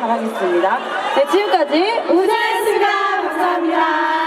바라겠습니다. 네, 지금까지 우사였습니다. 감사합니다.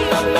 love, love, love.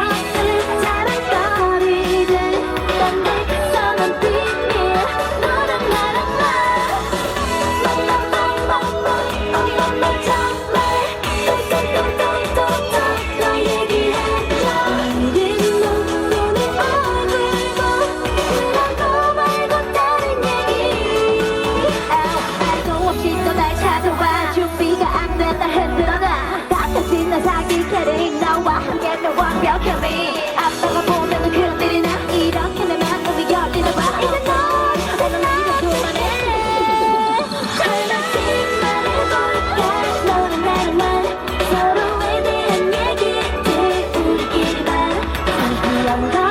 사랑다